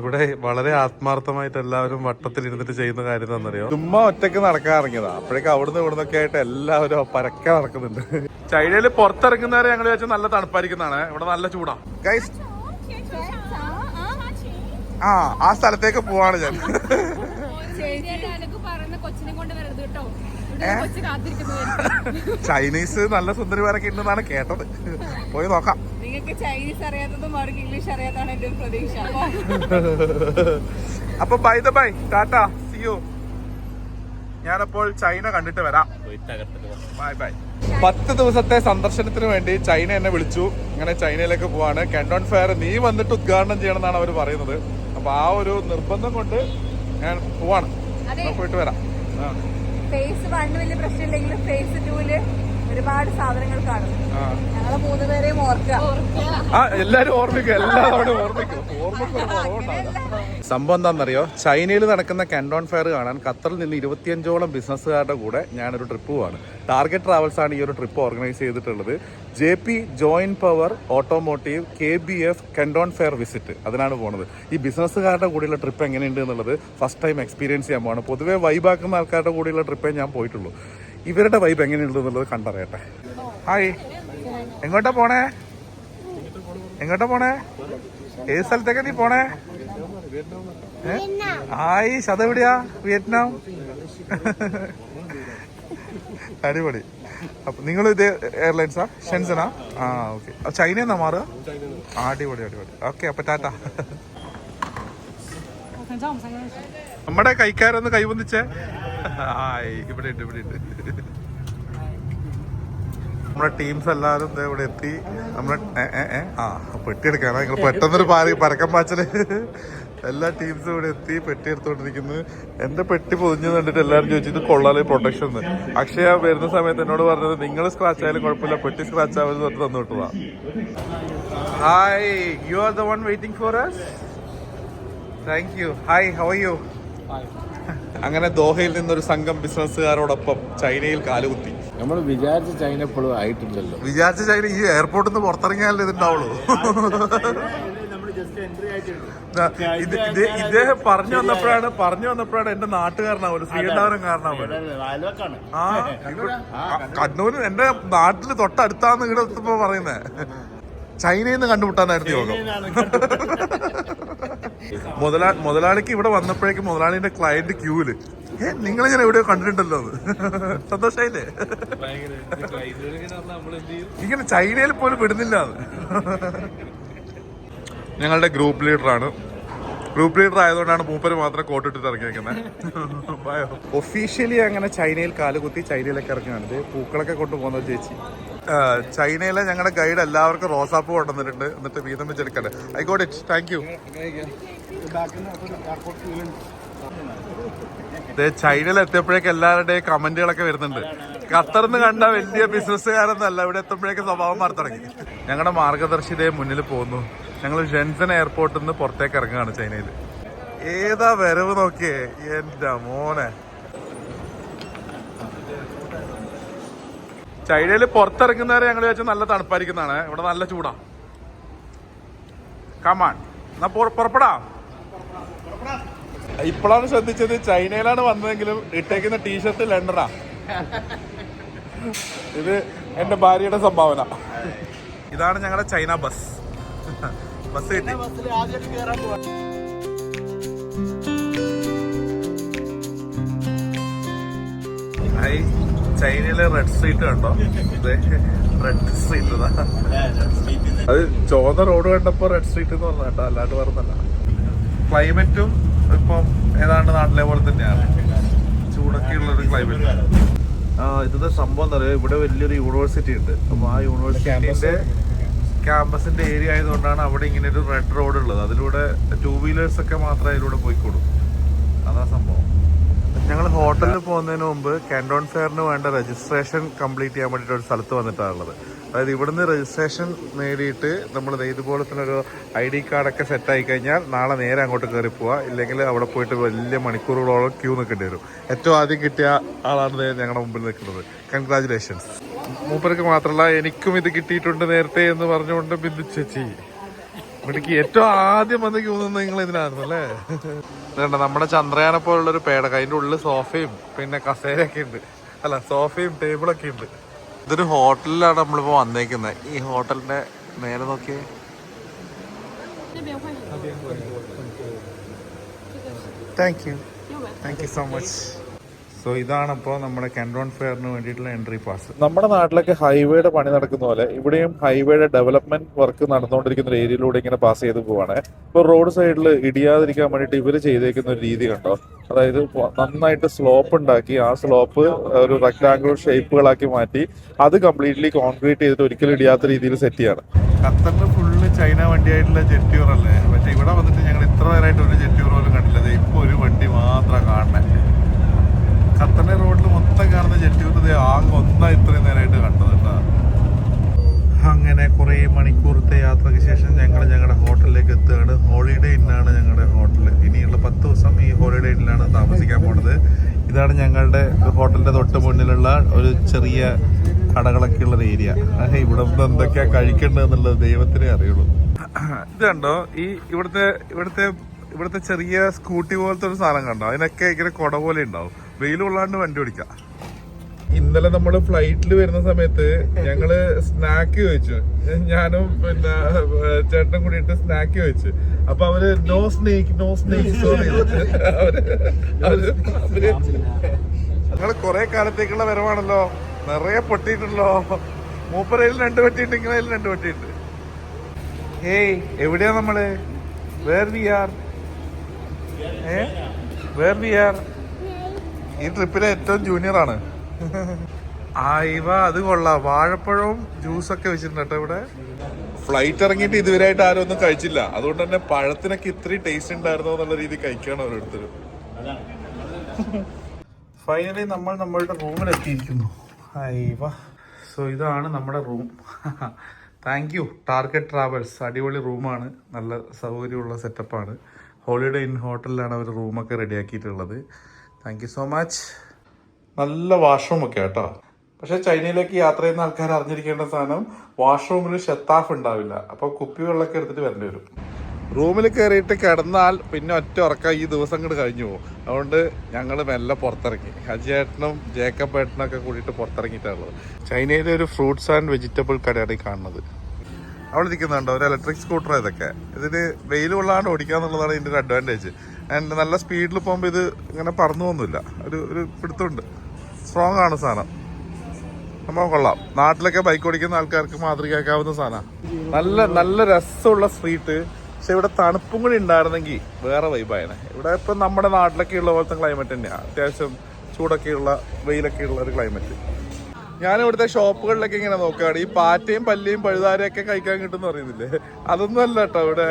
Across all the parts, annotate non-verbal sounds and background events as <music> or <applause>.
ഇവിടെ വളരെ ആത്മാർത്ഥമായിട്ട് എല്ലാവരും വട്ടത്തിൽ ഇരുന്നിട്ട് ചെയ്യുന്ന കാര്യം എന്താണെന്നറിയോ? ചുമ്മാ ഒറ്റയ്ക്ക് നടക്കാൻ ഇറങ്ങിയതാ. അപ്പോഴേക്കും അവിടുന്ന് ഇവിടുന്നൊക്കെ ആയിട്ട് എല്ലാവരും പരക്കെ നടക്കുന്നുണ്ട്. ചൈനയിൽ പുറത്തിറങ്ങുന്നവരെ ഞങ്ങൾ വെച്ചാൽ നല്ല തണുപ്പായിരിക്കുന്നതാണ്. ഇവിടെ നല്ല ചൂടാ. ഗൈസ് ആ ആ സ്ഥലത്തേക്ക് പോവാണ് ഞാൻ. ചൈനീസ് നല്ല സുന്ദരിമാരൊക്കെ ഉണ്ടെന്നാണ് കേട്ടത്. പോയി നോക്കാം. നിങ്ങൾക്ക് ചൈനീസ് അറിയാത്തതും അവർക്ക് ഇംഗ്ലീഷ് അറിയാത്തതാണ് എന്റെ ഒരു പ്രതീക്ഷ. അപ്പൊ bye the bye tata see you ഞാനപ്പോൾ ചൈന കണ്ടിട്ട് വരാം. ബൈ ബൈ പത്ത് ദിവസത്തെ സന്ദർശനത്തിന് വേണ്ടി ചൈന എന്നെ വിളിച്ചു. ഇങ്ങനെ ചൈനയിലേക്ക് പോവാണ്. കണ്ടോൺ ഫെയർ നീ വന്നിട്ട് ഉദ്ഘാടനം ചെയ്യണം എന്നാണ് അവർ പറയുന്നത്. അപ്പൊ ആ ഒരു നിർബന്ധം കൊണ്ട് ഞാൻ പോവാണ്. പോയിട്ട് വരാം. ഫേസ് വണ്ണ് വലിയ പ്രശ്നമില്ലെങ്കിലും ഫേസ് ടൂൽ ഒരുപാട് സാധനങ്ങൾ കാണും. ഞങ്ങളെ മൂന്ന് പേരെയും ഓർക്കുക. ആ എല്ലാരും ഓർമ്മിക്കും എല്ലാവരും ഓർമ്മിക്കും. സംഭവം എന്താണെന്നറിയോ? ചൈനയിൽ നടക്കുന്ന കാൻഡോൺ ഫെയർ കാണാൻ ഖത്തറിൽ നിന്ന് ഇരുപത്തിയഞ്ചോളം ബിസിനസ്സുകാരുടെ കൂടെ ഞാനൊരു ട്രിപ്പ് പോവാണ്. ടാർഗറ്റ് ട്രാവൽസ് ആണ് ഈ ഒരു ട്രിപ്പ് ഓർഗനൈസ് ചെയ്തിട്ടുള്ളത്. J P join power automotive K B F Canton fair visit അതിനാണ് പോണത്. ഈ ബിസിനസ്സുകാരുടെ കൂടെയുള്ള ട്രിപ്പ് എങ്ങനെയുണ്ട് എന്നുള്ളത് ഫസ്റ്റ് ടൈം എക്സ്പീരിയൻസ് ചെയ്യാൻ പോവാണ്. പൊതുവേ വൈബാക്കുന്ന ആൾക്കാരുടെ കൂടെയുള്ള ട്രിപ്പേ ഞാൻ പോയിട്ടുള്ളൂ. ഇവരുടെ വൈബ് എങ്ങനെയുള്ളത് കണ്ടറിയട്ടെ. ഹായ് എങ്ങോട്ടാ പോണേ? എങ്ങോട്ടാ പോണേ? ഏത് സ്ഥലത്തേക്കാ നീ പോണേ? ഹായ് ആയി ശതെവിടെയാ വിയറ്റ്നാം? അടിപൊളി. അപ്പൊ നിങ്ങൾ ഇത് എയർലൈൻസാ ഷെൻസനാ ആ? ഓക്കെ ചൈന എന്നാ മാറുക? അടിപൊളി അടിപൊളി. ഓക്കെ അപ്പൊ ടാറ്റ. നമ്മുടെ കൈക്കാരൊന്ന് കൈവന്നിച്ചേ ആയി ഇവിടെ ഉണ്ട് ഇവിടെ ഉണ്ട്. നമ്മുടെ ടീംസ് എല്ലാവരും ഇവിടെ എത്തി. നമ്മുടെ ആ പെട്ടി എടുക്കാനാ നിങ്ങൾ പെട്ടെന്നൊരു പാറി പരക്കം പാച്ചൽ. എല്ലാ ടീംസും ഇവിടെ എത്തി പെട്ടി എടുത്തുകൊണ്ടിരിക്കുന്നു. എന്റെ പെട്ടി പൊതിഞ്ഞു കണ്ടിട്ട് എല്ലാവരും ചോദിച്ചു ഇത് കൊള്ളാലേ പ്രൊട്ടക്ഷൻ എന്ന്? അക്ഷയ വരുന്ന സമയത്ത് എന്നോട് പറഞ്ഞത് നിങ്ങൾ സ്ക്രാച്ച് ആയാലും കുഴപ്പമില്ല പെട്ടി സ്ക്രാച്ച് ആവരുത് തൊട്ട് തന്നു വിട്ടതാ. Hi you are the one waiting for us? Thank you hi how you അങ്ങനെ ദോഹയിൽ നിന്നൊരു സംഘം ബിസിനസ്സുകാരോടൊപ്പം ചൈനയിൽ കാലുകുത്തി. നമ്മൾ വിചാരിച്ച ചൈന ഇപ്പോഴും ആയിട്ടില്ലല്ലോ. വിചാരിച്ച ചൈന ഈ എയർപോർട്ടിൽ നിന്ന് പുറത്തിറങ്ങിയാലേ ഇതുണ്ടാവുള്ളൂ ഇദ്ദേഹം പറഞ്ഞു വന്നപ്പോഴാണ് പറഞ്ഞു വന്നപ്പോഴാണ് എന്റെ നാട്ടുകാരനാവും ശ്രീകണ്ഠാപുരം കാരണമാവുമല്ലോ അയൽവക്കാണ് ആ കണ്ണൂര്? എന്റെ നാട്ടിൽ തൊട്ടടുത്താന്ന് ഇവിടെ പറയുന്നേ. ചൈനയിൽ നിന്ന് കണ്ടുമുട്ടാനായിരുന്നു യോഗം. മുതലാ മുതലാളിക്ക് ഇവിടെ വന്നപ്പോഴേക്ക് മുതലാളിന്റെ ക്ലയന്റ് ക്യൂൽ ഏ ഞാൻ എവിടെയോ കണ്ടിട്ടുണ്ടല്ലോ അത്. സന്തോഷായില്ലേ? ഇങ്ങനെ ചൈനയിൽ പോലും വിടുന്നില്ല അത്. ഞങ്ങളുടെ ഗ്രൂപ്പ് ലീഡറാണ് ഗ്രൂപ്പ് ലീഡർ ആയതുകൊണ്ടാണ് മൂപ്പര് മാത്രം കോട്ടിട്ടിട്ട് ഇറങ്ങിയേക്കുന്നത്. ഒഫീഷ്യലി അങ്ങനെ ചൈനയിൽ കാലുകുത്തി ചൈനയിലേക്ക് ഇറങ്ങിയാണ് പൂക്കളൊക്കെ കൊണ്ടുപോകുന്നത് ചേച്ചി. ചൈനയിലെ ഞങ്ങളുടെ ഗൈഡ് എല്ലാവർക്കും റോസാപ്പ് കൊണ്ടുവന്നിട്ടുണ്ട്. എന്നിട്ട് വീതം വെച്ചെടുക്കട്ടെ I got it thank you ചൈനയിൽ എത്തിയപ്പോഴേക്ക് എല്ലാവരുടെയും കമന്റുകളൊക്കെ വരുന്നുണ്ട്. ഖത്തറിന്ന് കണ്ട വലിയ ബിസിനസ്സുകാരൊന്നല്ല ഇവിടെ എത്തുമ്പോഴേക്ക് സ്വഭാവം മാറി തുടങ്ങി ഞങ്ങളുടെ മാർഗദർശിതയെ മുന്നിൽ പോകുന്നു ഞങ്ങൾ ഷെൻസൺ എയർപോർട്ടിൽ നിന്ന് പുറത്തേക്ക് ഇറങ്ങുകയാണ് ചൈനയിൽ ഏതാ വരവ് നോക്കിയേ? എന്റെ മോനെ. ചൈനയിൽ പുറത്തിറങ്ങുന്നവരെ ഞങ്ങൾ വെച്ചാൽ നല്ല തണുപ്പായിരിക്കുന്നതാണ്. ഇവിടെ നല്ല ചൂടാ. കമാൺ എന്നാ പുറപ്പെടാ. ഇപ്പോഴാണ് ശ്രദ്ധിച്ചത് ചൈനയിലാണ് വന്നതെങ്കിലും ഇട്ടേക്കുന്ന ടീഷർട്ട് ലണ്ടനാ ഇത് എന്റെ ഭാര്യയുടെ സംഭാവന. ഇതാണ് ഞങ്ങളുടെ ചൈന ബസ്. <laughs> ബസ് കിട്ടി. ചൈനയിലെ റെഡ് സ്ട്രീറ്റ് കണ്ടോ? റെഡ് സ്ട്രീറ്റ് അത് ചോദ റോഡ് കണ്ടപ്പോ റെഡ് സ്ട്രീറ്റ് എന്ന് പറഞ്ഞ കേട്ടോ അല്ലാണ്ട് പറഞ്ഞല്ല ക്ലൈമറ്റും ഇപ്പം ഏതാണ്ട് നാട്ടിലെ പോലെ തന്നെയാണ്. ചൂടൊക്കെ ഉള്ള ഒരു ക്ലൈമറ്റ് ആ ഇതിന്റെ സംഭവം എന്താ പറയുക ഇവിടെ വലിയൊരു യൂണിവേഴ്സിറ്റി ഉണ്ട്. അപ്പൊ ആ യൂണിവേഴ്സിറ്റിന്റെ ക്യാമ്പസിന്റെ ഏരിയ ആയതുകൊണ്ടാണ് അവിടെ ഇങ്ങനെ ഒരു റെഡ് റോഡ് ഉള്ളത്. അതിലൂടെ ടൂ വീലേഴ്സ് ഒക്കെ മാത്രമേ അതിലൂടെ പോയിക്കോളൂ. അതാ സംഭവം. ഞങ്ങൾ ഹോട്ടലിൽ പോകുന്നതിന് മുമ്പ് കാൻഡോൺ ഫെയറിന് വേണ്ട രജിസ്ട്രേഷൻ കംപ്ലീറ്റ് ചെയ്യാൻ വേണ്ടിയിട്ട് ഒരു സ്ഥലത്ത് വന്നിട്ടാണുള്ളത്. അതായത് ഇവിടുന്ന് രജിസ്ട്രേഷൻ നേടിയിട്ട് നമ്മൾ ഇതുപോലെ തന്നെ ഒരു ഐ ഡി കാർഡൊക്കെ സെറ്റ് ആയി കഴിഞ്ഞാൽ നാളെ നേരെ അങ്ങോട്ട് കയറി പോവുക ഇല്ലെങ്കിൽ അവിടെ പോയിട്ട് വലിയ മണിക്കൂറുകളോളം ക്യൂ നിൽക്കേണ്ടി വരും. ഏറ്റവും ആദ്യം കിട്ടിയ ആളാണ് ഞങ്ങളുടെ മുമ്പിൽ നിൽക്കുന്നത്. കൺഗ്രാചുലേഷൻസ് മൂപ്പർക്ക് മാത്രമല്ല എനിക്കും ഇത് കിട്ടിയിട്ടുണ്ട് നേരത്തെ എന്ന് പറഞ്ഞുകൊണ്ട് ബിന്ദു ചേച്ചി. എനിക്ക് ഏറ്റവും ആദ്യം വന്ന് തോന്നുന്നത് നിങ്ങൾ ഇതിനായിരുന്നു അല്ലേ? വേണ്ട നമ്മുടെ ചന്ദ്രയാനെ പോലുള്ളൊരു പേടക. അതിന്റെ ഉള്ളിൽ സോഫയും പിന്നെ കസേരയൊക്കെ ഉണ്ട്. അല്ല സോഫയും ടേബിളൊക്കെ ഉണ്ട്. ഇതൊരു ഹോട്ടലിലാണ് നമ്മളിപ്പോൾ വന്നേക്കുന്നത് ഈ ഹോട്ടലിന്റെ നേരെ നോക്കിയേ. Thank you thank you so much so ഇതാണ് ഇപ്പോൾ നമ്മുടെ കാൻഡോൺ ഫെയറിന് വേണ്ടിയിട്ടുള്ള എൻട്രി പാസ് നമ്മുടെ നാട്ടിലൊക്കെ ഹൈവേയുടെ പണി നടക്കുന്ന പോലെ ഇവിടെയും ഹൈവേയുടെ ഡെവലപ്മെന്റ് വർക്ക് നടന്നുകൊണ്ടിരിക്കുന്ന ഒരു ഏരിയയിലൂടെ ഇങ്ങനെ പാസ് ചെയ്ത് പോവാണ്. ഇപ്പൊ റോഡ് സൈഡിൽ ഇടിയാതിരിക്കാൻ വേണ്ടിയിട്ട് ഇവർ ചെയ്തേക്കുന്ന ഒരു രീതി കണ്ടോ? അതായത് നന്നായിട്ട് സ്ലോപ്പ് ഉണ്ടാക്കി ആ സ്ലോപ്പ് ഒരു റെക്ടാംഗുലർ ഷേപ്പുകളാക്കി മാറ്റി അത് കംപ്ലീറ്റ്ലി കോൺക്രീറ്റ് ചെയ്തിട്ട് ഒരിക്കലും ഇടിയാത്ത രീതിയിൽ സെറ്റ് ചെയ്യാണ്. ഖത്തറിന് ഫുള്ള് ചൈന വണ്ടിയായിട്ടുള്ള ജെറ്റ്യൂർ അല്ലേ? പക്ഷെ ഇവിടെ വന്നിട്ട് ഞങ്ങൾ ഇത്ര നേരമായിട്ട് ഒരു ജെറ്റ്യൂർ പോലും കണ്ടില്ല. ഇപ്പൊ ഒരു വണ്ടി മാത്രം കാണണേ ഖത്തറിന്റെ റോഡിൽ മൊത്തം കാണുന്ന ദേ ആകെ ഒന്നാ ഇത്രയും നേരമായിട്ട് കണ്ടത് അങ്ങനെ കുറേ മണിക്കൂറത്തെ യാത്രയ്ക്ക് ശേഷം ഞങ്ങൾ ഞങ്ങളുടെ ഹോട്ടലിലേക്ക് എത്തുകയാണ്. ഹോളിഡേ ഇന്നാണ് ഞങ്ങളുടെ ഹോട്ടൽ ഇനിയുള്ള പത്ത് ദിവസം ഈ ഹോളിഡേ ഇന്നിലാണ് താമസിക്കാൻ പോണത്. ഇതാണ് ഞങ്ങളുടെ ഹോട്ടലിന്റെ തൊട്ട് മുന്നിലുള്ള ഒരു ചെറിയ കടകളൊക്കെ ഉള്ള ഒരു ഏരിയ ഇവിടെ നിന്ന് എന്തൊക്കെയാ കഴിക്കേണ്ടതെന്നുള്ളത് ദൈവത്തിനെ അറിയുള്ളൂ. ഇത് കണ്ടോ? ഈ ഇവിടുത്തെ ഇവിടുത്തെ ഇവിടുത്തെ ചെറിയ സ്കൂട്ടി പോലത്തെ ഒരു സാധനം കണ്ടോ? അതിനൊക്കെ ഇങ്ങനെ കുട പോലെ ഉണ്ടാവും. വെയിൽ കൊള്ളാണ്ട് വണ്ടി ഓടിക്കാം. ഇന്നലെ നമ്മൾ ഫ്ലൈറ്റിൽ വരുന്ന സമയത്ത് ഞങ്ങൾ സ്നാക്ക് ചോദിച്ചു. ഞാനും പിന്നെ ചേട്ടനും കൂടിയിട്ട് സ്നാക്ക് ചോദിച്ചു. അപ്പൊ അവർ no snake no snake sorry ഞങ്ങൾ കൊറേ കാലത്തേക്കുള്ള വരവാണല്ലോ. നിറയെ പൊട്ടിയിട്ടുണ്ടല്ലോ. മൂപ്പരയിൽ രണ്ട് വെട്ടിയിട്ട് ഇങ്ങനെ രണ്ട് വെട്ടിയിട്ട് ഏയ് എവിടെയാ നമ്മൾ? വേർ വി ആർ ഏ? വേർ വി ആർ ഈ ട്രിപ്പിലെ ഏറ്റവും ജൂനിയർ ആണ്. ആയിവ അത് കൊള്ളാം. വാഴപ്പഴവും ജ്യൂസൊക്കെ വെച്ചിട്ടുണ്ട് കേട്ടോ ഇവിടെ. ഫ്ലൈറ്റ് ഇറങ്ങിയിട്ട് ഇതുവരെയായിട്ട് ആരും ഒന്നും കഴിച്ചില്ല. അതുകൊണ്ട് തന്നെ പഴത്തിനൊക്കെ ഇത്രയും ടേസ്റ്റ് ഉണ്ടായിരുന്നോ എന്നുള്ള രീതി കഴിക്കുകയാണ് ഓരോരുത്തരും. ഫൈനലി നമ്മൾ നമ്മളുടെ റൂമിൽ എത്തിയിരിക്കുന്നു. അയ്യവ സോ ഇതാണ് നമ്മുടെ room thank you target travels അടിപൊളി റൂമാണ് നല്ല സൗകര്യമുള്ള സെറ്റപ്പാണ് ഹോളിഡേ ഇൻ ഹോട്ടലിലാണ് അവർ റൂമൊക്കെ റെഡിയാക്കിയിട്ടുള്ളത് താങ്ക് യു സോ മച്ച് നല്ല വാഷ്റൂമൊക്കെ കേട്ടോ പക്ഷെ ചൈനയിലേക്ക് യാത്ര ചെയ്യുന്ന ആൾക്കാർ അറിഞ്ഞിരിക്കേണ്ട സാധനം വാഷ്റൂമിൽ ഷെത്താഫ് ഉണ്ടാവില്ല. അപ്പോൾ കുപ്പിവെള്ളമൊക്കെ എടുത്തിട്ട് വരേണ്ടി വരും. റൂമിൽ കയറിയിട്ട് കിടന്നാൽ പിന്നെ ഒറ്റ ഉറക്കം ഈ ദിവസം കൂടെ കഴിഞ്ഞു പോകും. അതുകൊണ്ട് ഞങ്ങൾ മെല്ലെ പുറത്തിറങ്ങി. ഹജിയേട്ടനും ജേക്കബ് ഏട്ടനും ഒക്കെ കൂടിയിട്ട് പുറത്തിറങ്ങിയിട്ടുള്ളത് ചൈനയിലെ ഒരു ഫ്രൂട്ട്സ് ആൻഡ് വെജിറ്റബിൾ കടയാണ് ഈ കാണുന്നത്. അവിടെ നിൽക്കുന്നുണ്ടോ ഒരു ഇലക്ട്രിക് സ്കൂട്ടർ ഇതൊക്കെ. ഇതിന് വെയിൽ കൊള്ളാണ്ട് ഓടിക്കുക എന്നുള്ളതാണ് ഇതിന്റെ ഒരു അഡ്വാന്റേജ് ആൻഡ് നല്ല സ്പീഡിൽ പോകുമ്പോൾ ഇത് ഇങ്ങനെ പറന്നു പോകുന്നില്ല. ഒരു ഒരു പിടുത്തമുണ്ട്. സ്ട്രോങ് ആണ് സാധനം സംഭവം കൊള്ളാം. നാട്ടിലൊക്കെ ബൈക്ക് ഓടിക്കുന്ന ആൾക്കാർക്ക് മാതൃകയാക്കാവുന്ന സാധനമാണ് നല്ല നല്ല രസമുള്ള സ്ട്രീറ്റ് പക്ഷെ ഇവിടെ തണുപ്പും കൂടി ഉണ്ടായിരുന്നെങ്കിൽ വേറെ വൈബായനെ ഇവിടെ ഇപ്പം നമ്മുടെ നാട്ടിലൊക്കെ ഉള്ള പോലത്തെ ക്ലൈമറ്റ് തന്നെയാണ് അത്യാവശ്യം ചൂടൊക്കെയുള്ള വെയിലൊക്കെയുള്ള ഒരു ക്ലൈമറ്റ് ഞാൻ ഇവിടുത്തെ ഷോപ്പുകളിലൊക്കെ ഇങ്ങനെ നോക്കുകയാണ്. ഈ പാറ്റയും പല്ലിയും പഴുതാരയൊക്കെ കഴിക്കാൻ കിട്ടുമെന്ന് അറിയുന്നില്ലേ അതൊന്നും അല്ല കേട്ടോ ഇവിടെ.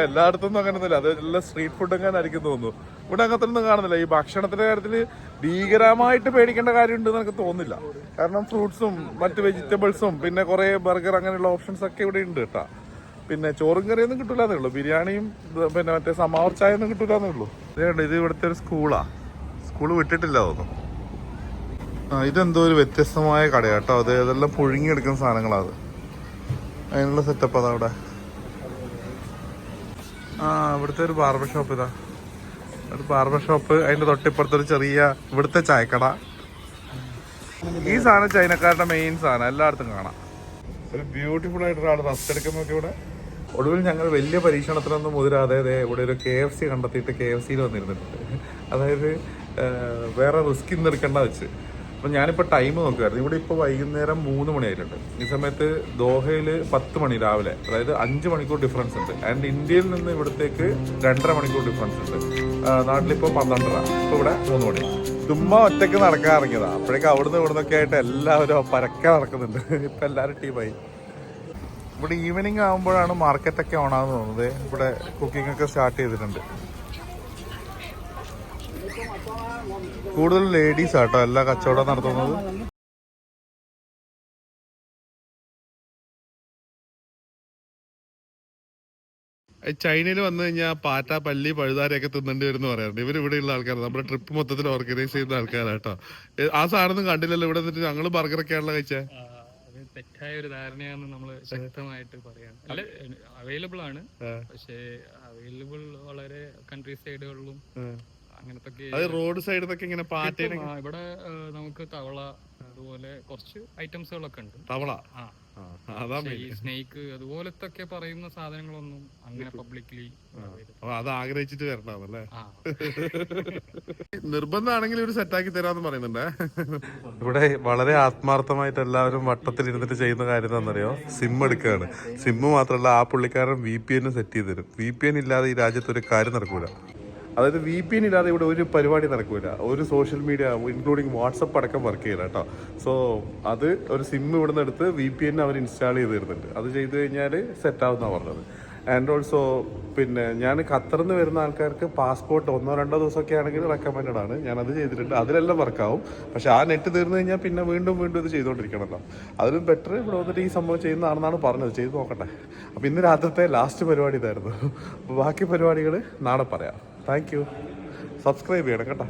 അങ്ങനെ ഒന്നല്ല അത് എല്ലാം സ്ട്രീറ്റ് ഫുഡ് അങ്ങനെ ആയിരിക്കും തോന്നുന്നു. ഇവിടെ അങ്ങനത്തെ ഒന്നും കാണുന്നില്ല. ഈ ഭക്ഷണത്തിന്റെ കാര്യത്തിൽ ഭീകരമായിട്ട് പേടിക്കേണ്ട കാര്യമുണ്ടെന്ന് എനിക്ക് തോന്നുന്നില്ല. കാരണം ഫ്രൂട്ട്സും മറ്റ് വെജിറ്റബിൾസും പിന്നെ കുറേ ബർഗർ അങ്ങനെയുള്ള ഓപ്ഷൻസ് ഒക്കെ ഇവിടെ ഉണ്ട് കേട്ടോ. പിന്നെ ചോറും കറിയൊന്നും കിട്ടൂലെന്നേ ഉള്ളൂ. ബിരിയാണിയും പിന്നെ മറ്റേ സമാവർ ചായ ഒന്നും കിട്ടൂലെന്നേ ഉള്ളൂ. ഇത് ഇവിടുത്തെ ഒരു സ്കൂളാ സ്കൂൾ വിട്ടിട്ടില്ല തോന്നുന്നു. ഇതെന്തോ ഒരു വ്യത്യസ്തമായ കട കേട്ടോ. അത് ഇതെല്ലാം പുഴുങ്ങിയെടുക്കുന്ന സാധനങ്ങളാ അത്. അതിനുള്ള സെറ്റപ്പ് അതാ അവിടെ. ആ ഇവിടുത്തെ ഒരു ബാർബർ ഷോപ്പ് ഇതാ. ഒരു ബാർബർ ഷോപ്പ് അതിന്റെ തൊട്ടിപ്പുറത്ത് ഒരു ചെറിയ ഇവിടുത്തെ ചായക്കട. ഈ സാധനം ചൈനക്കാരുടെ മെയിൻ സാധനം. എല്ലായിടത്തും കാണാം. ഒരു ബ്യൂട്ടിഫുൾ ആയിട്ട് ആൾ റെസ്റ്റ് എടുക്കുന്നൊക്കെ ഇവിടെ. ഒടുവിൽ ഞങ്ങൾ വലിയ പരീക്ഷണത്തിനൊന്നും മുതിരാതെ ഇവിടെ ഒരു കെ എഫ് സി കണ്ടെത്തിയിട്ട് കെ എഫ് സിയിൽ വന്നിരുന്നിട്ടുണ്ട്. അതായത് വേറെ റിസ്ക് ഇന്ന് എടുക്കേണ്ട വെച്ച്. അപ്പം ഞാനിപ്പോൾ ടൈം നോക്കുമായിരുന്നു ഇവിടെ ഇപ്പോൾ വൈകുന്നേരം മൂന്ന് മണിയായിട്ടുണ്ട്. ഈ സമയത്ത് ദോഹയിൽ പത്ത് മണി രാവിലെ അതായത് അഞ്ച് മണിക്കൂർ ഡിഫറൻസ് ഉണ്ട്. ആൻഡ് ഇന്ത്യയിൽ നിന്ന് ഇവിടത്തേക്ക് രണ്ടര മണിക്കൂർ ഡിഫറൻസ് ഉണ്ട്. നാട്ടിലിപ്പോൾ പന്ത്രണ്ടര ഇപ്പോൾ ഇവിടെ മൂന്ന് മണി. ചുമ്മാ ഒറ്റയ്ക്ക് നടക്കാൻ ഇറങ്ങിയതാ. അപ്പോഴേക്കും അവിടുന്ന് ഇവിടുന്നൊക്കെ ആയിട്ട് എല്ലാവരും പരക്കെ നടക്കുന്നുണ്ട്. ഇപ്പം എല്ലാവരും ടീമായി. ഇവിടെ ഈവനിങ് ആകുമ്പോഴാണ് മാർക്കറ്റൊക്കെ ഓണാന്ന് തോന്നുന്നത്. ഇവിടെ കുക്കിംഗ് ഒക്കെ സ്റ്റാർട്ട് ചെയ്തിട്ടുണ്ട്. കൂടുതൽ ലേഡീസ് ആട്ടോ എല്ലാ കച്ചവടം നടത്തുന്നത്. ചൈനയിൽ വന്നു കഴിഞ്ഞാൽ പാറ്റ പല്ലി പഴുതാരയൊക്കെ തിന്നേണ്ടി വരും പറയാറുണ്ട്. ഇവർ ഇവിടെയുള്ള ആൾക്കാരാണ്. നമ്മുടെ ട്രിപ്പ് മൊത്തത്തിൽ ഓർഗനൈസ് ചെയ്യുന്ന ആൾക്കാരാട്ടോ ആ സാധനം കണ്ടില്ലല്ലോ. ഇവിടെ നിന്നിട്ട് ഞങ്ങൾ ബർഗറൊക്കെയാണല്ലോ കഴിച്ചേ? തെറ്റായ ഒരു ധാരണയാണെന്ന് നമ്മൾ ശക്തമായിട്ട് പറയാം അല്ല അവൈലബിൾ ആണ്. പക്ഷേ അവൈലബിൾ വളരെ കൺട്രി സൈഡുകളിലും അങ്ങനത്തെ അത് റോഡ് സൈഡിൽ നിന്നൊക്കെ ഇങ്ങനെ പാറ്റ ഇവിടെ നമുക്ക് തവള അതുപോലെ കുറച്ച് ഐറ്റംസുകളൊക്കെ ഉണ്ട്. തവള? സ്നേക്ക് അതുപോലത്തെ ഒക്കെ പറയുന്ന സാധനങ്ങളൊന്നും അങ്ങനെ പബ്ലിക്കലി അത് ആഗ്രഹിച്ചിട്ട് വരണ്ടാവല്ലേ ആ. <laughs> നിർബന്ധമാണെങ്കിൽ ഒരു സെറ്റാക്കി തരാന്ന് പറയുന്നുണ്ട്. ഇവിടെ വളരെ ആത്മാർത്ഥമായിട്ട് എല്ലാവരും വട്ടത്തിൽ ഇരുന്നിട്ട് ചെയ്യുന്ന കാര്യം എന്താണെന്നറിയോ? സിം എടുക്കുകയാണ്. സിം മാത്രമല്ല ആ പുള്ളിക്കാരൻ വി പി എന്നും സെറ്റ് ചെയ്ത് തരും. വി പി എൻ ഇല്ലാതെ ഈ രാജ്യത്ത് ഒരു കാര്യം നടക്കൂല. അതായത് വി പി എൻ ഇല്ലാതെ ഇവിടെ ഒരു പരിപാടി നടക്കൂല. ഒരു സോഷ്യൽ മീഡിയ ഇൻക്ലൂഡിങ് വാട്സപ്പ് അടക്കം വർക്ക് ചെയ്യില്ല കേട്ടോ സോ അത് ഒരു സിം നിന്ന് എടുത്ത് വി പി എൻ അവർ ഇൻസ്റ്റാൾ ചെയ്ത് തരുന്നുണ്ട്. അത് ചെയ്ത് കഴിഞ്ഞാൽ സെറ്റ് ആവുമെന്നാണ് പറഞ്ഞത്. ആൻഡ് ഓൾസോ പിന്നെ ഞാൻ ഖത്തറിൽ നിന്ന് വരുന്ന ആൾക്കാർക്ക് പാസ്പോർട്ട് ഒന്നോ രണ്ടോ ദിവസമൊക്കെ ആണെങ്കിൽ റെക്കമെൻഡഡ് ആണ്. ഞാൻ അത് ചെയ്തിട്ടുണ്ട്. അതിലെല്ലാം വർക്കാവും പക്ഷെ ആ നെറ്റ് തീർന്നു കഴിഞ്ഞാൽ പിന്നെ വീണ്ടും വീണ്ടും ഇത് ചെയ്തുകൊണ്ടിരിക്കണമല്ലോ അതിലും ബെറ്റർ ഇവിടെ വന്നിട്ട് ഈ സംഭവം ചെയ്യുന്നതാണെന്നാണ് പറഞ്ഞത്. ചെയ്ത് നോക്കട്ടെ. അപ്പോൾ ഇന്ന് രാത്രിത്തെ ലാസ്റ്റ് പരിപാടി ഇതായിരുന്നു. അപ്പോൾ ബാക്കി പരിപാടികൾ നാളെ പറയാം. Thank you. സബ്സ്ക്രൈബ് ചെയ്യണം കേട്ടോ.